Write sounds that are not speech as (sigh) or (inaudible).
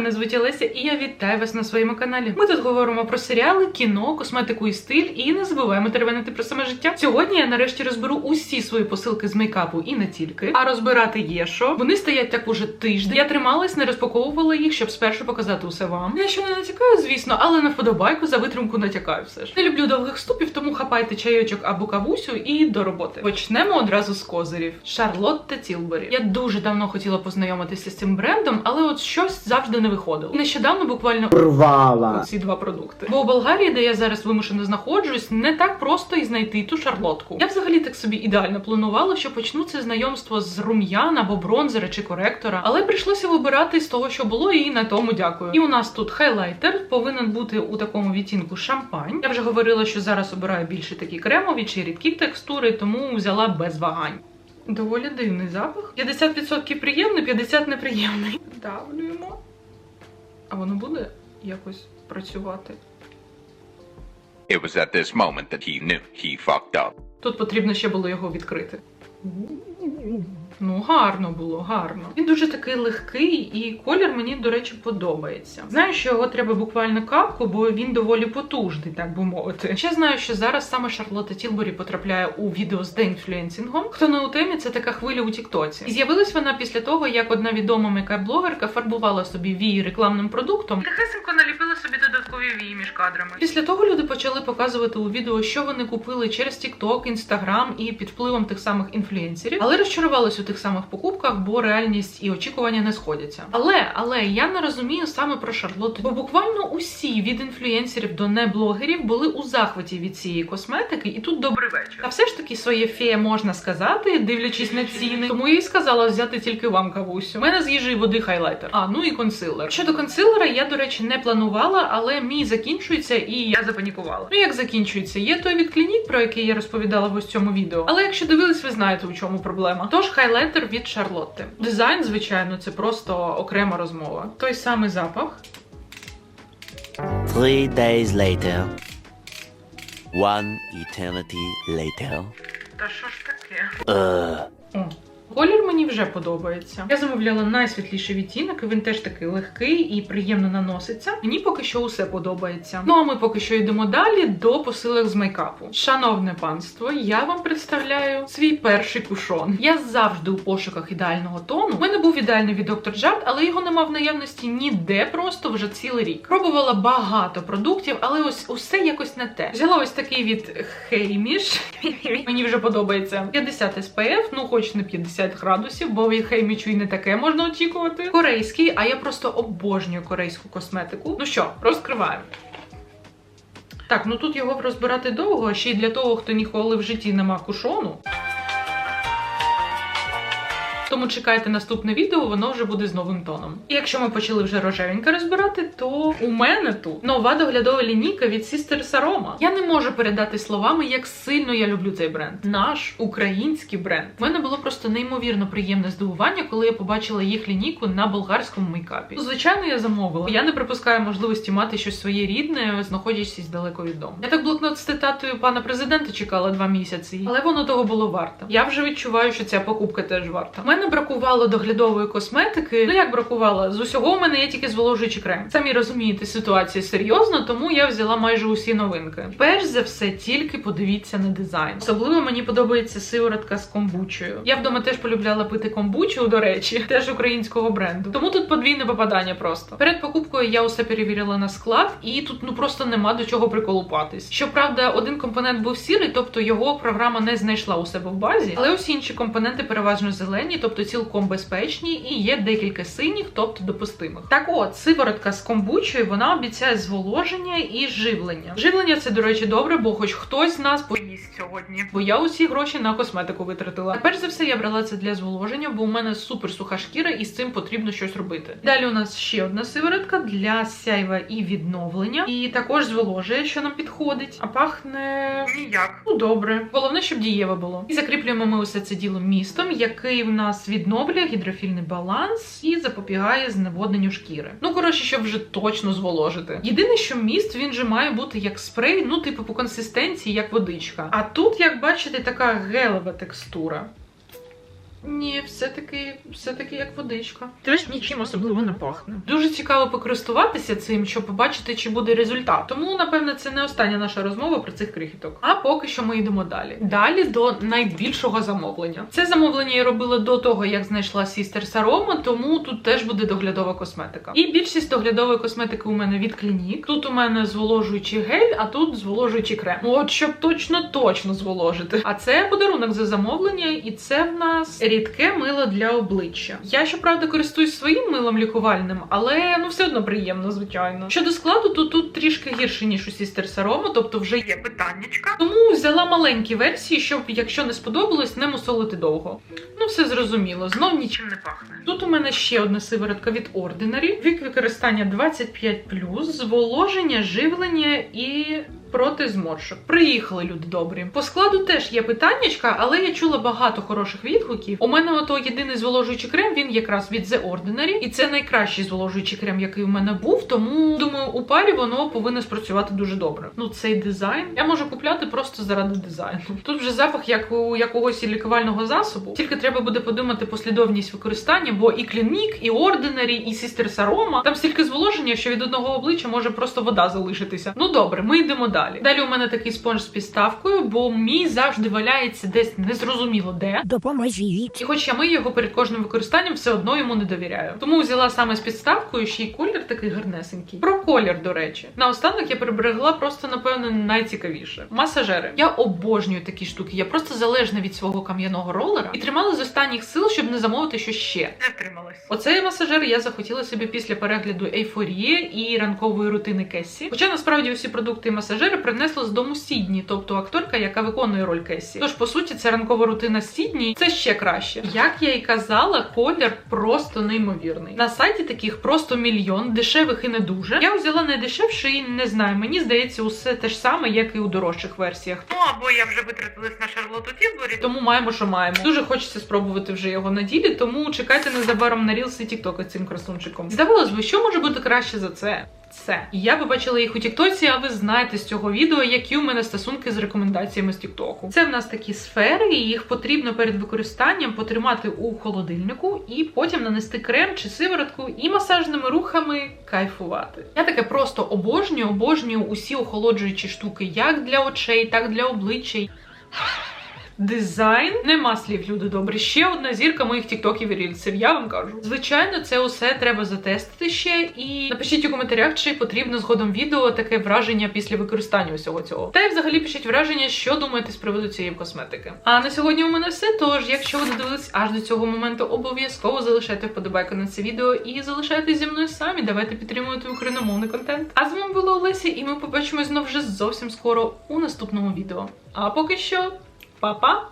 мене звуть Олеся, і я вітаю вас на своєму каналі. Ми тут говоримо про серіали, кіно, косметику і стиль, і не забуваємо теревенити про саме життя. Сьогодні я нарешті розберу усі свої посилки з мейкапу і не тільки. А розбирати є що. Вони стоять так уже тиждень. Я трималась, не розпаковувала їх, щоб спершу показати усе вам. Я ще не натякаю, звісно, але на вподобайку за витримку натякаю все ж. Не люблю довгих вступів, тому хапайте чайочок або кавусю і до роботи. Почнемо одразу з козирів. Шарлотта Тілбері. Я дуже давно хотіла познайомитися з цим брендом, але от щось завжди не виходило. Нещодавно буквально Рвала. ці два продукти. Бо у Болгарії, де я зараз вимушено знаходжусь, не так просто і знайти ту шарлотку. Я взагалі так собі ідеально планувала, що почну це знайомство з рум'ян або бронзера чи коректора, але прийшлося вибирати з того, що було, і на тому дякую. І у нас тут хайлайтер повинен бути у такому відтінку шампань. Я вже говорила, що зараз обираю більше такі кремові чи рідкі текстури, тому взяла без вагань. Доволі дивний запах. 50% приємний, 50% неприємний. Давлюємо. А воно буде якось працювати. It was at this moment that he knew he fucked up. Тут потрібно ще було його відкрити. Ну, гарно було, гарно. Він дуже такий легкий, і колір мені, до речі, подобається. Знаю, що його треба буквально капку, бо він доволі потужний, так би мовити. Ще знаю, що зараз саме Шарлотта Тілбері потрапляє у відео з деінфлюенсингом. Хто не у темі, це така хвиля у Тіктоці. І з'явилась вона після того, як одна відома мейкап-блогерка фарбувала собі вії рекламним продуктом. Тихесенько наліпила собі додаткові вії між кадрами. Після того люди почали показувати у відео, що вони купили через TikTok, Instagram і під впливом тих самих інфлюенсерів, але розчарувались у тих самих покупках, бо реальність і очікування не сходяться. Але але я не розумію саме про Шарлотту, бо буквально усі від інфлюенсерів до неблогерів були у захваті від цієї косметики, і тут добрий вечір. А все ж таки своє феє можна сказати, дивлячись на ціни. Тому я й сказала взяти тільки вам кавусю. У мене з їжі води хайлайтер. А ну і консилер. Щодо консилера, я до речі не планувала, але мій закінчується, і я запанікувала. Ну як закінчується? Є той від клінік, про який я розповідала в ось цьому відео. Але якщо дивились, ви знаєте, у чому проблема. Тож хайлайтер від Шарлотти. Дизайн, звичайно, це просто окрема розмова. Той самий запах. Three days later. One eternity later. Та що ж таке? Uh. О. Колір мені вже подобається. Я замовляла найсвітліший відтінок, і він теж такий легкий і приємно наноситься. Мені поки що усе подобається. Ну а ми поки що йдемо далі до посилок з мейкапу. Шановне панство, я вам представляю свій перший кушон. Я завжди у пошуках ідеального тону. У мене був ідеальний від Dr. Jart, але його нема в наявності ніде просто вже цілий рік. Пробувала багато продуктів, але ось усе якось не те. Взяла ось такий від Хейміш. (laughs) Мені вже подобається 50 SPF, ну хоч не 50 градусів, бо від Хеймічу і не таке можна очікувати. Корейський, а я просто обожнюю корейську косметику. Ну що, розкриваємо. Так, ну тут його розбирати довго, ще й для того, хто ніколи в житті не мав кушону. Тому чекайте наступне відео, воно вже буде з новим тоном. І якщо ми почали вже рожевеньке розбирати, то у мене тут нова доглядова лінійка від Sister Saroma. Я не можу передати словами, як сильно я люблю цей бренд. Наш український бренд. У мене було просто неймовірно приємне здивування, коли я побачила їх лінійку на болгарському мейкапі. Звичайно, я замовила. Я не припускаю можливості мати щось своє рідне, знаходячись далеко від дому. Я так блокнот з цитатою пана президента чекала два місяці, але воно того було варто. Я вже відчуваю, що ця покупка теж варта. Мене бракувало доглядової косметики. Ну як бракувало? З усього у мене є тільки зволожуючий крем. Самі розумієте, ситуація серйозна, тому я взяла майже усі новинки. Перш за все, тільки подивіться на дизайн. Особливо мені подобається сиворотка з комбучею. Я вдома теж полюбляла пити комбучу, до речі, (laughs) теж українського бренду. Тому тут подвійне попадання просто. Перед покупкою я усе перевірила на склад, і тут ну просто нема до чого приколупатись. Щоправда, один компонент був сірий, тобто його програма не знайшла у себе в базі, але усі інші компоненти переважно зелені, тобто цілком безпечні, і є декілька синіх, тобто допустимих. Так от, сиворотка з комбучою, вона обіцяє зволоження і живлення. Живлення це, до речі, добре, бо хоч хтось з нас поїсть сьогодні. Бо я усі гроші на косметику витратила. Перш за все, я брала це для зволоження, бо у мене супер суха шкіра, і з цим потрібно щось робити. Далі у нас ще одна сиворотка для сяйва і відновлення, і також зволожує, що нам підходить. А пахне ніяк. Ну добре. Головне, щоб дієво було. І закріплюємо ми усе це діло містом, який в нас відновлює гідрофільний баланс і запобігає зневодненню шкіри. Ну коротше, щоб вже точно зволожити. Єдине, що міст він же має бути як спрей, ну типу по консистенції, як водичка. А тут, як бачите, така гелева текстура. Ні, все-таки, все-таки як водичка. Теж нічим особливо не пахне. Дуже цікаво покористуватися цим, щоб побачити, чи буде результат. Тому, напевне, це не остання наша розмова про цих крихіток. А поки що ми йдемо далі. Далі до найбільшого замовлення. Це замовлення я робила до того, як знайшла сістер Сарома, тому тут теж буде доглядова косметика. І більшість доглядової косметики у мене від клінік. Тут у мене зволожуючий гель, а тут зволожуючий крем. От щоб точно точно зволожити. А це подарунок за замовлення, і це в нас рідке мило для обличчя. Я щоправда користуюсь своїм милом лікувальним, але ну все одно приємно, звичайно. Щодо складу, то тут трішки гірше ніж у сістер Сарома, тобто вже є питаннячка. Тому взяла маленькі версії, щоб, якщо не сподобалось, не мусолити довго. Ну, все зрозуміло, знов нічим не пахне. Тут у мене ще одна сиворотка від Ordinary. Вік використання 25 зволоження, живлення і проти зморшок. Приїхали люди добрі. По складу теж є питаннячка, але я чула багато хороших відгуків. У мене ото єдиний зволожуючий крем, він якраз від The Ordinary, і це найкращий зволожуючий крем, який у мене був. Тому думаю, у парі воно повинно спрацювати дуже добре. Ну, цей дизайн я можу купляти просто заради дизайну. Тут вже запах як у якогось лікувального засобу. Тільки треба буде подумати послідовність використання, бо і Clinique, і Ordinary, і Sister Saroma, там стільки зволоження, що від одного обличчя може просто вода залишитися. Ну добре, ми йдемо далі. Далі у мене такий спонж з підставкою, бо мій завжди валяється десь незрозуміло де. Допоможіть. І хоч я мию його перед кожним використанням, все одно йому не довіряю. Тому взяла саме з підставкою, ще й колір такий гарнесенький. Про колір, до речі. Наостанок я приберегла просто, напевно, найцікавіше. Масажери. Я обожнюю такі штуки. Я просто залежна від свого кам'яного ролера і тримала з останніх сил, щоб не замовити що ще. Не втрималась. Оцей масажер я захотіла собі після перегляду ейфорії і ранкової рутини Кесі. Хоча насправді усі продукти і масажери принесла з дому Сідні, тобто акторка, яка виконує роль Кесі. Тож, по суті, це ранкова рутина Сідні. Це ще краще. Як я і казала, колір просто неймовірний. На сайті таких просто мільйон, дешевих і не дуже. Я взяла найдешевший, не знаю. Мені здається, усе те ж саме, як і у дорожчих версіях. Ну або я вже витратилась на Шарлоту Тілбері, тому маємо, що маємо. Дуже хочеться спробувати вже його на ділі, тому чекайте незабаром на і TikTok цим красунчиком. Здавалось би, що може бути краще за це? Це я побачила їх у Тіктоці, а ви знаєте з цього відео, які у мене стосунки з рекомендаціями з Тіктоку. Це в нас такі сфери, і їх потрібно перед використанням потримати у холодильнику і потім нанести крем чи сиворотку і масажними рухами кайфувати. Я таке просто обожнюю, обожнюю усі охолоджуючі штуки, як для очей, так для обличчя. Дизайн нема слів, люди добрі. Ще одна зірка моїх тіктоків і рільсів. Я вам кажу. Звичайно, це усе треба затестити ще. І напишіть у коментарях, чи потрібно згодом відео таке враження після використання усього цього. Та й взагалі пишіть враження, що думаєте з приводу цієї косметики. А на сьогодні у мене все. Тож, якщо ви додивились аж до цього моменту, обов'язково залишайте вподобайку на це відео і залишайтесь зі мною самі. Давайте підтримувати україномовний контент. А з вами була Олеся, і ми побачимось знов вже зовсім скоро у наступному відео. А поки що. papá?